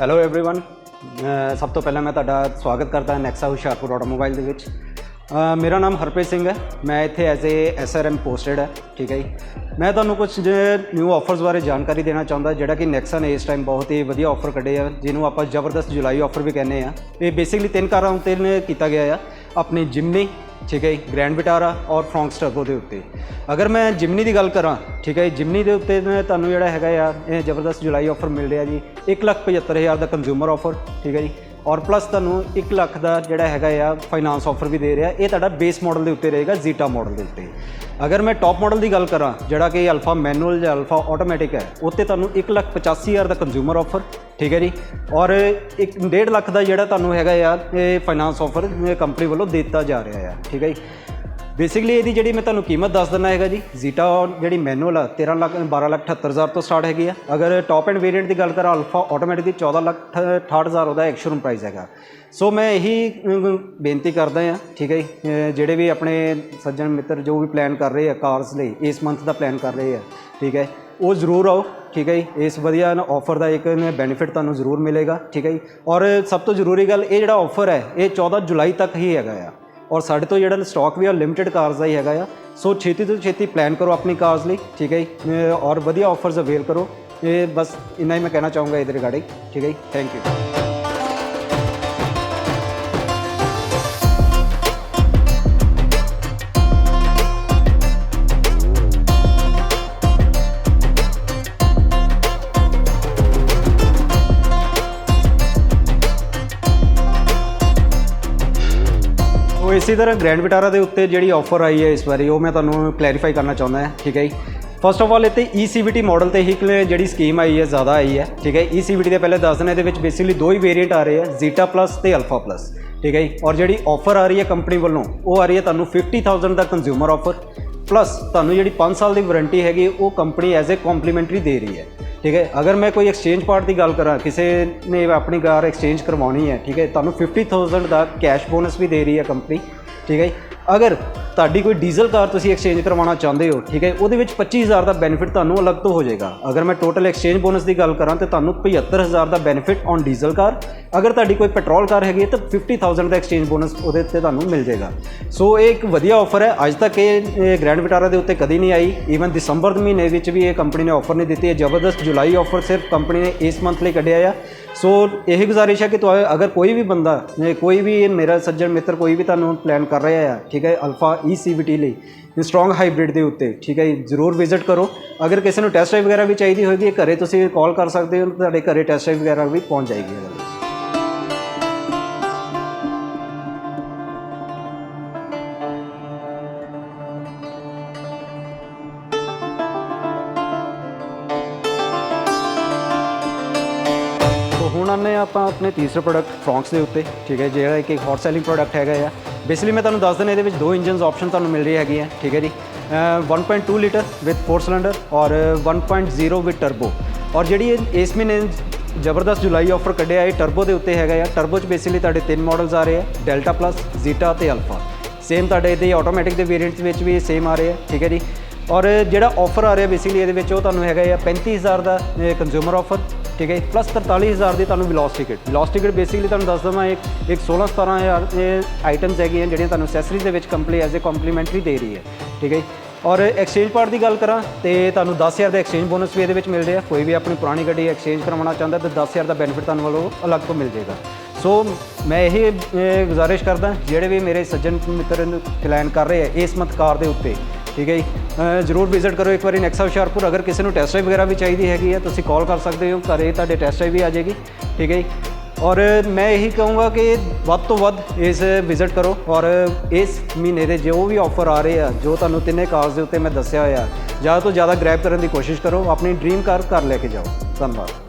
Hello everyone ਅ, ਸਭ ਤੋਂ ਪਹਿਲਾਂ ਮੈਂ ਤੁਹਾਡਾ ਸਵਾਗਤ ਕਰਦਾ ਹਾਂ ਨੈਕਸਾ ਹੁਸ਼ਿਆਰਪੁਰ ਆਟੋਮੋਬਾਈਲ ਦੇ ਵਿੱਚ ਅ, ਮੇਰਾ ਨਾਮ ਹਰਪ੍ਰੀਤ ਸਿੰਘ ਹੈ। ਮੈਂ ਇੱਥੇ ਐਜ਼ ਏ ਐਸਆਰਐਮ ਪੋਸਟਡ ਹੈ, ਠੀਕ ਹੈ ਜੀ। ਮੈਂ ਤੁਹਾਨੂੰ ਕੁਝ ਨਿਊ ਆਫਰਸ ਬਾਰੇ ਜਾਣਕਾਰੀ ਦੇਣਾ ਚਾਹੁੰਦਾ, ਜਿਹੜਾ ਕਿ ਨੈਕਸਾ ਨੇ ਇਸ ਟਾਈਮ ਬਹੁਤ ਹੀ ਵਧੀਆ ਆਫਰ ਕੱਢੇ ਆ, ਜਿਹਨੂੰ ਆਪਾਂ ਜ਼ਬਰਦਸਤ ਜੁਲਾਈ ਆਫਰ ਵੀ ਕਹਿੰਦੇ ਆ। ਇਹ ਬੇਸਿਕਲੀ ਤਿੰਨ ਕਾਰਾਂ ਉੱਤੇ ਨੇ ਕੀਤਾ ਗਿਆ ਆ, ਆਪਣੀ ਜਿਮਨੀ ਠੀਕ ਹੈ ਜੀ ਗ੍ਰੈਂਡ ਵਿਟਾਰਾ ਔਰ ਫਰੌਂਕਸ ਟਰਬੋ ਦੇ ਉੱਤੇ। ਅਗਰ ਮੈਂ ਜਿਮਨੀ ਦੀ ਗੱਲ ਕਰਾਂ, ਠੀਕ ਹੈ ਜੀ ਜਿਮਨੀ ਦੇ ਉੱਤੇ ਨਾ ਤੁਹਾਨੂੰ ਜਿਹੜਾ ਹੈਗਾ ਆ, ਇਹ ਜ਼ਬਰਦਸਤ ਜੁਲਾਈ ਆਫਰ ਮਿਲ ਰਿਹਾ ਜੀ 175000 ਦਾ ਕੰਜ਼ਿਊਮਰ ਆਫਰ ਠੀਕ ਹੈ ਜੀ। ਔਰ ਪਲੱਸ ਤੁਹਾਨੂੰ 1 ਲੱਖ ਦਾ ਜਿਹੜਾ ਹੈਗਾ ਆ ਫਾਈਨਾਂਸ ਆਫਰ ਵੀ ਦੇ ਰਿਹਾ। ਇਹ ਤੁਹਾਡਾ ਬੇਸ ਮਾਡਲ ਦੇ ਉੱਤੇ ਰਹੇਗਾ ਜ਼ੀਟਾ ਮਾਡਲ ਦੇ ਉੱਤੇ। ਅਗਰ ਮੈਂ ਟੌਪ ਮਾਡਲ ਦੀ ਗੱਲ ਕਰਾਂ, ਜਿਹੜਾ ਕਿ ਅਲਫਾ ਮੈਨੂਅਲ ਜਾਂ ਅਲਫਾ ਆਟੋਮੈਟਿਕ ਹੈ ਉੱਤੇ ਤੁਹਾਨੂੰ 185000 ਦਾ ਕੰਜ਼ਿਊਮਰ ਆਫਰ ਠੀਕ ਹੈ ਜੀ? ਔਰ 1.5 ਲੱਖ ਦਾ ਜਿਹੜਾ ਤੁਹਾਨੂੰ ਹੈਗਾ ਆ, ਇਹ ਫਾਈਨਾਂਸ ਆਫਰ ਕੰਪਨੀ ਵੱਲੋਂ ਦਿੱਤਾ ਜਾ ਰਿਹਾ ਆ, ਠੀਕ ਹੈ ਜੀ? ਬੇਸਿਕਲੀ ਇਹਦੀ ਜਿਹੜੀ ਮੈਂ ਤੁਹਾਨੂੰ ਕੀਮਤ ਦੱਸ ਦਿੰਦਾ ਹੈਗਾ ਜੀ ਜ਼ੀਟਾ ਜਿਹੜੀ ਮੈਨੂਅਲ ਆ 13 ਲੱਖ 12 ਲੱਖ 78000 ਤੋਂ ਸਟਾਰਟ ਹੈਗੀ ਆ। ਅਗਰ ਟੌਪ ਐਂਡ ਵੇਰੀਐਂਟ ਦੀ ਗੱਲ ਕਰਾਂ ਅਲਫਾ ਆਟੋਮੈਟਿਕ ਦੀ 14 ਲੱਖ 68000 ਉਹਦਾ ਐਕਸ਼ੋਰੂਮ ਪ੍ਰਾਈਸ ਹੈਗਾ। ਸੋ ਮੈਂ ਇਹੀ ਬੇਨਤੀ ਕਰਦਾ ਆ ਠੀਕ ਹੈ ਜੀ ਜਿਹੜੇ ਵੀ ਆਪਣੇ ਸੱਜਣ ਮਿੱਤਰ ਜੋ ਵੀ ਪਲਾਨ ਕਰ ਰਹੇ ਆ ਕਾਰਸ ਲਈ, ਇਸ ਮੰਥ ਦਾ ਪਲਾਨ ਕਰ ਰਹੇ ਆ, ਠੀਕ ਹੈ ਉਹ ਜ਼ਰੂਰ ਆਓ, ਠੀਕ ਹੈ ਜੀ, ਇਸ ਵਧੀਆ ਆਫਰ ਦਾ ਇੱਕ ਬੈਨੀਫਿਟ ਤੁਹਾਨੂੰ ਜ਼ਰੂਰ ਮਿਲੇਗਾ, ਠੀਕ ਹੈ ਜੀ। ਔਰ ਸਭ ਤੋਂ ਜ਼ਰੂਰੀ ਗੱਲ, ਇਹ ਜਿਹੜਾ ਆਫਰ ਹੈ, ਇਹ 14 ਜੁਲਾਈ ਤੱਕ ਹੀ ਹੈਗਾ ਆ। ਔਰ ਸਾਡੇ ਤੋਂ ਜਿਹੜਾ ਸਟਾਕ ਵੀ ਆ ਲਿਮਿਟਿਡ ਕਾਰਸ ਦਾ ਹੀ ਹੈਗਾ ਆ। ਸੋ ਛੇਤੀ ਤੋਂ ਛੇਤੀ ਪਲਾਨ ਕਰੋ ਆਪਣੀ ਕਾਰਸ ਲਈ, ਠੀਕ ਹੈ ਜੀ? ਔਰ ਵਧੀਆ ਆਫਰਸ ਅਵੇਲ ਕਰੋ। ਇਹ ਬਸ ਇੰਨਾ ਹੀ ਮੈਂ ਕਹਿਣਾ ਚਾਹੂੰਗਾ ਇਹਦੇ ਰਿਗਾਰਡਿੰਗ ਠੀਕ ਹੈ ਜੀ? ਥੈਂਕ ਯੂ ਇਸੇ ਤਰ੍ਹਾਂ ਗ੍ਰੈਂਡ ਵਿਟਾਰਾ ਦੇ ਉੱਤੇ ਜਿਹੜੀ ਆਫਰ ਆਈ ਹੈ ਇਸ ਵਾਰੀ, ਉਹ ਮੈਂ ਤੁਹਾਨੂੰ ਕਲੈਰੀਫਾਈ ਕਰਨਾ ਚਾਹੁੰਦਾ ਹਾਂ, ਠੀਕ ਹੈ ਜੀ? ਫਸਟ ਆਫ ਆਲ ਇੱਥੇ ECVT ਮਾਡਲ ਤੇ ਹੀ ਕਲੇ- ਜਿਹੜੀ ਸਕੀਮ ਆਈ ਹੈ, ਜ਼ਿਆਦਾ ਆਈ ਹੈ, ਠੀਕ ਹੈ? ECVT ਦੇ ਪਹਿਲੇ ਦੱਸ ਦਿੰਦੇ ਇਹਦੇ ਵਿੱਚ ਬੇਸਿਕਲੀ ਦੋ ਹੀ ਵੇਰੀਐਂਟ ਆ ਰਹੇ ਆ ਜ਼ੀਟਾ ਪਲੱਸ ਤੇ ਅਲਫਾ ਪਲੱਸ ਠੀਕ ਹੈ ਜੀ? ਔਰ ਜਿਹੜੀ ਆਫਰ ਆ ਰਹੀ ਹੈ ਕੰਪਨੀ ਵੱਲੋਂ, ਉਹ ਆ ਰਹੀ ਹੈ ਤੁਹਾਨੂੰ 50000 ਦਾ ਕੰਜ਼ਿਊਮਰ ਆਫਰ ਪਲੱਸ ਤੁਹਾਨੂੰ ਜਿਹੜੀ 5 ਸਾਲ ਦੀ ਵਾਰੰਟੀ ਹੈਗੀ, ਉਹ ਕੰਪਨੀ ਐਜ਼ ਅ ਕੰਪਲੀਮੈਂਟਰੀ ਦੇ ਰਹੀ ਹੈ। ਠੀਕ ਹੈ ਅਗਰ ਮੈਂ ਕੋਈ ਐਕਸਚੇਂਜ ਪਾਰਟ ਦੀ ਗੱਲ ਕਰਾਂ, ਕਿਸੇ ਨੇ ਆਪਣੀ ਕਾਰ ਐਕਸਚੇਂਜ ਕਰਵਾਉਣੀ ਹੈ, ਠੀਕ ਹੈ ਤੁਹਾਨੂੰ 50000 ਦਾ ਕੈਸ਼ ਬੋਨਸ ਵੀ ਦੇ ਰਹੀ ਹੈ ਕੰਪਨੀ ਠੀਕ ਹੈ ਜੀ। ਅਗਰ ਤੁਹਾਡੀ ਕੋਈ ਡੀਜ਼ਲ ਕਾਰ ਤੁਸੀਂ ਐਕਸਚੇਂਜ ਕਰਵਾਉਣਾ ਚਾਹੁੰਦੇ ਹੋ, ਠੀਕ ਹੈ, ਉਹਦੇ ਵਿੱਚ 25000 ਦਾ ਬੈਨੀਫਿਟ ਤੁਹਾਨੂੰ ਅਲੱਗ ਤੋਂ ਹੋ ਜਾਏਗਾ। ਅਗਰ ਮੈਂ ਟੋਟਲ ਐਕਸਚੇਂਜ ਬੋਨਸ ਦੀ ਗੱਲ ਕਰਾਂ ਤੇ ਤੁਹਾਨੂੰ 75000 ਦਾ ਬੈਨੀਫਿਟ ਔਨ ਡੀਜ਼ਲ ਕਾਰ, ਅਗਰ ਤੁਹਾਡੀ ਕੋਈ ਪੈਟਰੋਲ ਕਾਰ ਹੈਗੀ ਹੈ ਤਾਂ 50000 ਦਾ ਐਕਸਚੇਂਜ ਬੋਨਸ ਉਹਦੇ ਉੱਤੇ ਤੁਹਾਨੂੰ ਮਿਲ ਜਾਏਗਾ। ਸੋ ਇਹ ਇੱਕ ਵਧੀਆ ਆਫਰ ਹੈ। ਅੱਜ ਤੱਕ ਇਹ ਗ੍ਰੈਂਡ ਵਿਟਾਰਾ ਦੇ ਉੱਤੇ ਕਦੀ ਨਹੀਂ ਆਈ। ਈਵਨ ਦਸੰਬਰ ਦੇ ਮਹੀਨੇ ਵਿੱਚ ਵੀ ਇਹ ਕੰਪਨੀ ਨੇ ਆਫਰ ਨਹੀਂ ਦਿੱਤੀ ਹੈ। ਜ਼ਬਰਦਸਤ ਜੁਲਾਈ ਆਫਰ ਸਿਰਫ ਕੰਪਨੀ ਨੇ ਇਸ ਮੰਥ ਲਈ ਕੱਢਿਆ ਆ। ਸੋ ਇਹ ਗੁਜ਼ਾਰਿਸ਼ ਹੈ ਕਿ ਤੁਹਾ ਅਗਰ ਕੋਈ ਵੀ ਬੰਦਾ ਕੋਈ ਵੀ ਮੇਰਾ ਸੱਜਣ ਮਿੱਤਰ ਕੋਈ ਵੀ ਤੁਹਾਨੂੰ ਪਲਾਨ ਕਰ ਰਿਹਾ ਆ, ਠੀਕ ਹੈ ਅਲਫਾ ECVT ਲਈ ਸਟਰੋਂਗ ਹਾਈਬ੍ਰਿਡ ਦੇ ਉੱਤੇ ਠੀਕ ਹੈ ਜੀ, ਜ਼ਰੂਰ ਵਿਜ਼ਿਟ ਕਰੋ। ਅਗਰ ਕਿਸੇ ਨੂੰ ਟੈਸਟ ਡਰਾਈਵ ਵਗੈਰਾ ਵੀ ਚਾਹੀਦੀ ਹੋਏਗੀ ਘਰੇ ਤੁਸੀਂ ਕਾਲ ਕਰ ਸਕਦੇ ਹੋ ਤੁਹਾਡੇ ਘਰੇ ਟੈਸਟ ਡਰਾਈਵ ਵਗੈਰਾ ਵੀ ਪਹੁੰਚ ਜਾਏਗੀ ਇਹਦੇ ਲਈ। ਤੋ ਹੁਣ ਆਨੇ ਆਪਾਂ ਆਪਣੇ ਤੀਸਰੇ ਪ੍ਰੋਡਕਟ ਫਰੌਂਕਸ ਦੇ ਉੱਤੇ ਠੀਕ ਹੈ ਜਿਹੜਾ ਇੱਕ ਹੌਟ ਸੈਲਿੰਗ ਪ੍ਰੋਡਕਟ ਹੈਗਾ ਆ। ਬੇਸਿਕਲੀ ਮੈਂ ਤੁਹਾਨੂੰ ਦੱਸ ਦਿੰਦਾ ਇਹਦੇ ਵਿੱਚ ਦੋ ਇੰਜਨਸ ਆਪਸ਼ਨ ਤੁਹਾਨੂੰ ਮਿਲ ਰਹੀ ਹੈਗੀ ਹੈ ਠੀਕ ਹੈ ਜੀ। ਅਹ 1.2 ਲੀਟਰ ਵਿਦ 4 ਸਿਲੰਡਰ ਔਰ 1.0 ਵਿਦ ਟਰਬੋ ਔਰ ਜਿਹੜੀ ਇਹ ਇਸ ਮਹੀਨੇ ਜ਼ਬਰਦਸਤ ਜੁਲਾਈ ਆਫਰ ਕੱਢਿਆ, ਇਹ ਟਰਬੋ ਦੇ ਉੱਤੇ ਹੈਗਾ ਆ ਟਰਬੋ 'ਚ ਬੇਸਿਕਲੀ ਤੁਹਾਡੇ ਤਿੰਨ ਮਾਡਲਸ ਆ ਰਹੇ ਆ ਡੈਲਟਾ ਪਲੱਸ ਜ਼ੀਟਾ ਤੇ ਅਲਫਾ ਸੇਮ ਤੁਹਾਡੇ ਇਹਦੇ ਆਟੋਮੈਟਿਕ ਦੇ ਵੇਰੀਐਂਟਸ ਵਿੱਚ ਵੀ ਸੇਮ ਆ ਰਹੇ ਆ, ਠੀਕ ਹੈ ਜੀ। ਔਰ ਜਿਹੜਾ ਆਫਰ ਆ ਰਿਹਾ ਬੇਸਿਕਲੀ ਇਹਦੇ ਵਿੱਚ ਉਹ ਤੁਹਾਨੂੰ ਹੈਗਾ ਆ 35000 ਦਾ ਕੰਜ਼ਿਊਮਰ ਆਫਰ ਠੀਕ ਹੈ ਪਲੱਸ 43000 ਦੀ ਤੁਹਾਨੂੰ ਵਿਲੋਸ ਟਿਕਟ ਵਿਲੋਸ ਟਿਕਟ ਬੇਸਿਕਲੀ ਤੁਹਾਨੂੰ ਦੱਸ ਦਵਾਂ, ਇੱਕ ਇੱਕ 16 17000 ਇਹ ਆਈਟਮਸ ਹੈਗੀਆਂ ਜਿਹੜੀਆਂ ਤੁਹਾਨੂੰ ਐਕਸੈਸਰੀਜ਼ ਦੇ ਵਿੱਚ ਕੰਪਲੀ ਐਜ਼ ਅ ਕੰਪਲੀਮੈਂਟਰੀ ਦੇ ਰਹੀ ਹੈ। ਠੀਕ ਹੈ ਜੀ। ਔਰ ਐਕਸਚੇਂਜ ਪਾਰਟ ਦੀ ਗੱਲ ਕਰਾਂ, ਤੇ ਤੁਹਾਨੂੰ 10000 ਦਾ ਐਕਸਚੇਂਜ ਬੋਨਸ ਵੀ ਇਹਦੇ ਵਿੱਚ ਮਿਲ ਰਿਹਾ ਕੋਈ ਵੀ ਆਪਣੀ ਪੁਰਾਣੀ ਗੱਡੀ ਐਕਸਚੇਂਜ ਕਰਵਾਉਣਾ ਚਾਹੁੰਦਾ, ਤਾਂ 10000 ਦਾ ਬੈਨੀਫਿਟ ਤੁਹਾਨੂੰ ਵੱਲੋਂ ਅਲੱਗ ਤੋਂ ਮਿਲ ਜਾਏਗਾ। ਸੋ ਮੈਂ ਇਹ ਗੁਜ਼ਾਰਿਸ਼ ਕਰਦਾ, ਜਿਹੜੇ ਵੀ ਮੇਰੇ ਸੱਜਣ ਮਿੱਤਰ ਨੂੰ ਪਲਾਨ ਕਰ ਰਹੇ ਆ, ਇਸ ਮਤ ਕਾਰ ਦੇ ਉੱਤੇ। ਠੀਕ ਹੈ ਜੀ? ਜ਼ਰੂਰ ਵਿਜ਼ਿਟ ਕਰੋ ਇੱਕ ਵਾਰੀ ਨੈਕਸਾ ਹੁਸ਼ਿਆਰਪੁਰ। ਅਗਰ ਕਿਸੇ ਨੂੰ ਟੈਸਟ ਡਰਾਈਵ ਵਗੈਰਾ ਵੀ ਚਾਹੀਦੀ ਹੈਗੀ ਹੈ, ਤੁਸੀਂ ਕਾਲ ਕਰ ਸਕਦੇ ਹੋ। ਘਰੇ ਤੁਹਾਡੇ ਟੈਸਟ ਡਰਾਈਵ ਵੀ ਆ ਜਾਏਗੀ। ਠੀਕ ਹੈ ਜੀ? ਔਰ ਮੈਂ ਇਹੀ ਕਹੂੰਗਾ ਕਿ ਵੱਧ ਤੋਂ ਵੱਧ ਇਸ ਵਿਜ਼ਿਟ ਕਰੋ। ਔਰ ਇਸ ਮਹੀਨੇ ਦੇ ਜੋ ਵੀ ਆਫਰ ਆ ਰਹੇ ਆ, ਜੋ ਤੁਹਾਨੂੰ ਤਿੰਨੇ ਕਾਰਸ ਦੇ ਉੱਤੇ ਮੈਂ ਦੱਸਿਆ ਹੋਇਆ, ਜ਼ਿਆਦਾ ਤੋਂ ਜ਼ਿਆਦਾ ਗ੍ਰੈਬ ਕਰਨ ਦੀ ਕੋਸ਼ਿਸ਼ ਕਰੋ। ਆਪਣੀ ਡ੍ਰੀਮ ਕਾਰ ਘਰ ਲੈ ਕੇ ਜਾਓ। ਧੰਨਵਾਦ।